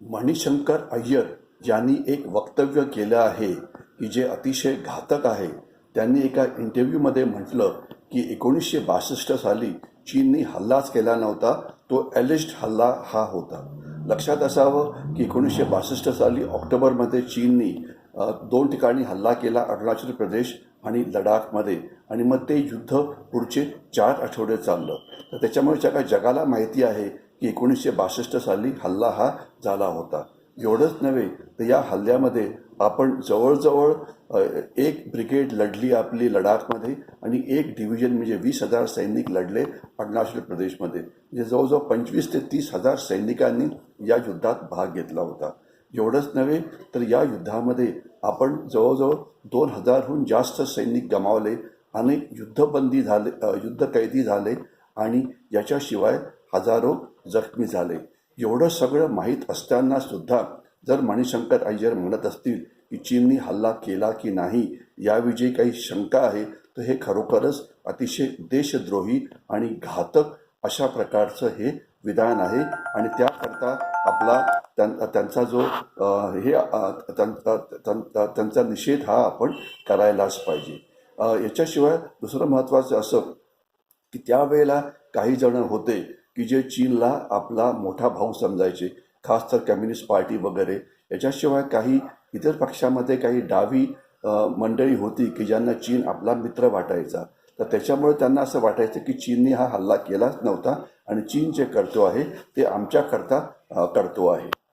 मणिशंकर अय्यर यांनी एक वक्तव्य केलं आहे की जे अतिशय घातक आहे. त्यांनी एका इंटरव्ह्यूमध्ये म्हटलं की एकोणीसशे बासष्ट साली चीननी हल्लाच केला नव्हता तो एलिस्ड हल्ला हा होता. लक्षात असावं की एकोणीसशे बासष्ट साली ऑक्टोबरमध्ये चीननी दोन ठिकाणी हल्ला केला अरुणाचल प्रदेश आणि लडाखमध्ये. आणि मग ते युद्ध पुढचे चार आठवडे चाललं. तर त्याच्यामुळे जगा जगाला माहिती आहे एकोणीसशे बासष्ट साली हल्ला हा झाला होता. एवढंच नव्हे तर या हल्ल्यामध्ये आपण जवळजवळ एक ब्रिगेड लढली आपली लडाखमध्ये आणि एक डिव्हिजन म्हणजे वीस हजार सैनिक लढले अरुणाचल प्रदेशमध्ये म्हणजे जवळजवळ पंचवीस ते तीस हजार सैनिकांनी या युद्धात भाग घेतला होता. एवढंच नव्हे तर या युद्धामध्ये आपण जवळजवळ दोन हजारहून जास्त सैनिक गमावले अनेक युद्धबंदी झाले युद्ध युद्धकैदी झाले आणि याच्याशिवाय हजारो जखमी झाले. एवढं सगळं माहीत असताना सुद्धा जर मणिशंकर अय्यर म्हणत असतील की चीननी हल्ला केला की नाही याविषयी काही शंका आहे तर हे खरोखरच अतिशय देशद्रोही आणि घातक अशा प्रकारचं हे विधान आहे. आणि त्याकरता आपला त्यां- त्यांचा जो हे त्यांचा त्यांचा- निषेध हा आपण करायलाच पाहिजे. याच्याशिवाय दुसरं महत्त्वाचं असं की त्यावेळेला काही जण होते की जे चीनला आपला मोठा भाऊ समजायचे. खास तर कम्युनिस्ट पार्टी वगैरे. याच्याशिवाय काही इतर पक्षामध्ये काही डावी मंडळी होती की ज्यांना चीन आपला मित्र वाटायचा. तर त्याच्यामुळे त्यांना असं वाटायचं की चीनने हा हल्ला केलाच नव्हता आणि चीन जे करतो आहे ते आमच्याकरता करतो आहे.